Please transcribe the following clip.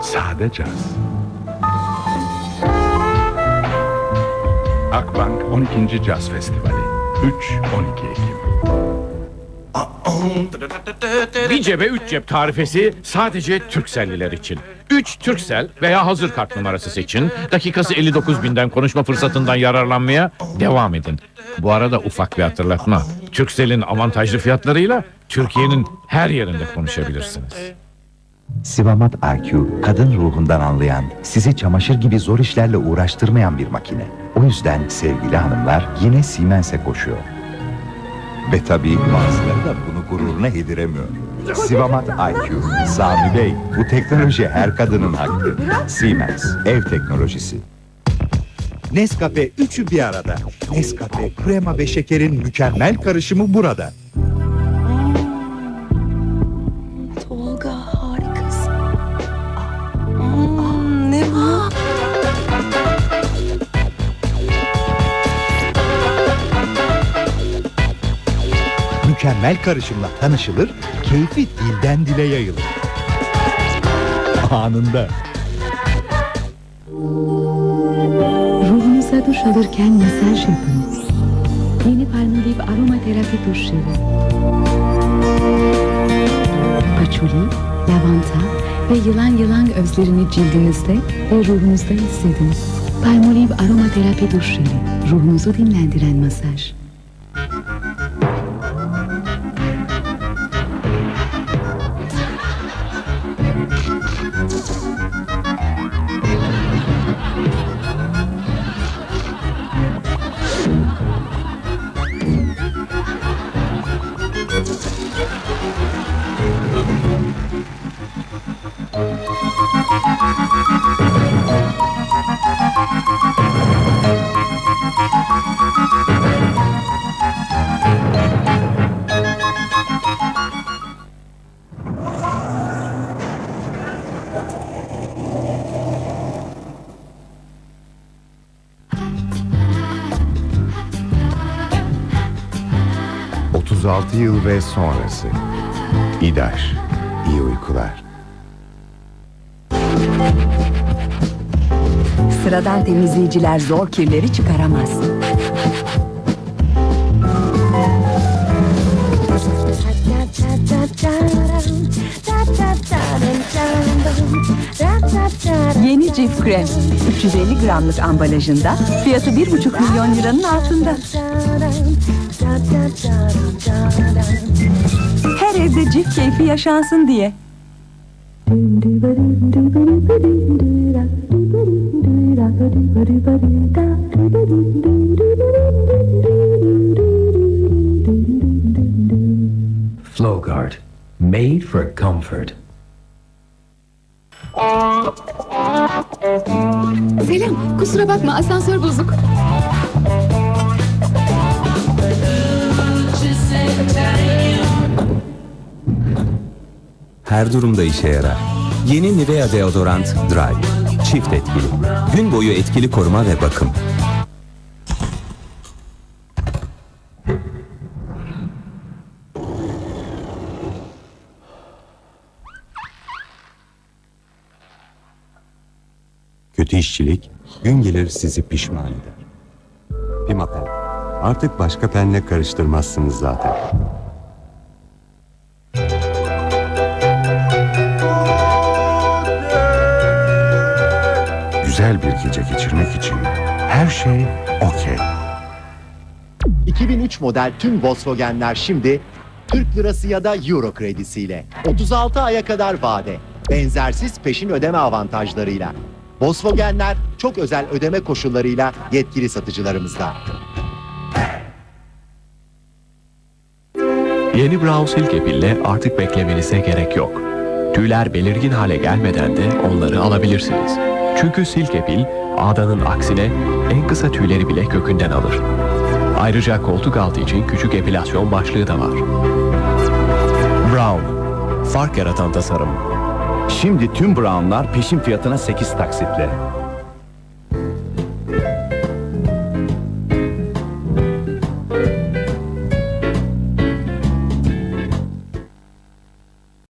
Sade caz. Akbank 12. Caz Festivali. 3-12 Ekim. Bir cebe üç cep tarifesi sadece Türkcelliler için. 3 Türksel veya hazır kart numarası seçin. Dakikası 59 binden konuşma fırsatından yararlanmaya devam edin. Bu arada ufak bir hatırlatma. Türksel'in avantajlı fiyatlarıyla Türkiye'nin her yerinde konuşabilirsiniz. Sivamat IQ, kadın ruhundan anlayan, sizi çamaşır gibi zor işlerle uğraştırmayan bir makine. O yüzden sevgili hanımlar yine Siemens'e koşuyor. Ve tabii bazıları da bunu gururuna yediremiyor. Sivamat IQ, Sami Bey, bu teknoloji her kadının hakkı. Siemens, ev teknolojisi. Nescafe üçü bir arada. Nescafe, krema ve şekerin mükemmel karışımı burada. Mükemmel karışımla tanışılır, keyfi dilden dile yayılır. Anında. Ruhunuza duş alırken masaj yapın. Yeni Palmolive aromaterapi duş jeli. Paçuli, lavanta ve yılan yılan özlerini cildinizde ve ruhunuzda hissedin. Palmolive aromaterapi duş jeli. Ruhunuzu dinlendiren masaj. 36 yıl ve sonrası. İdaş. İyi uykular. Sıradan temizleyiciler zor kirleri çıkaramaz. Yeni cif krem. 350 gramlık ambalajında fiyatı 1,5 milyon liranın altında. Her evde cif keyfi yaşansın diye. Flowguard, made for comfort. Selam, kusura bakma asansör bozuk. Her durumda işe yarar. Yeni Nivea deodorant Dry. Çift etkili. Gün boyu etkili koruma ve bakım. Kötü işçilik, gün gelir sizi pişman eder. Pimapen. Artık başka penle karıştırmazsınız zaten. Güzel bir gece geçirmek için her şey okey. 2003 model tüm Volkswagen'ler şimdi Türk lirası ya da euro kredisiyle 36 aya kadar vade. Benzersiz peşin ödeme avantajlarıyla. Volkswagen'ler çok özel ödeme koşullarıyla yetkili satıcılarımızda. Yeni Brown Silkepil'le artık beklemenize gerek yok. Tüyler belirgin hale gelmeden de onları alabilirsiniz. Çünkü Silkepil, ağdanın aksine en kısa tüyleri bile kökünden alır. Ayrıca koltuk altı için küçük epilasyon başlığı da var. Brown, fark yaratan tasarım. Şimdi tüm Brown'lar peşin fiyatına 8 taksitle.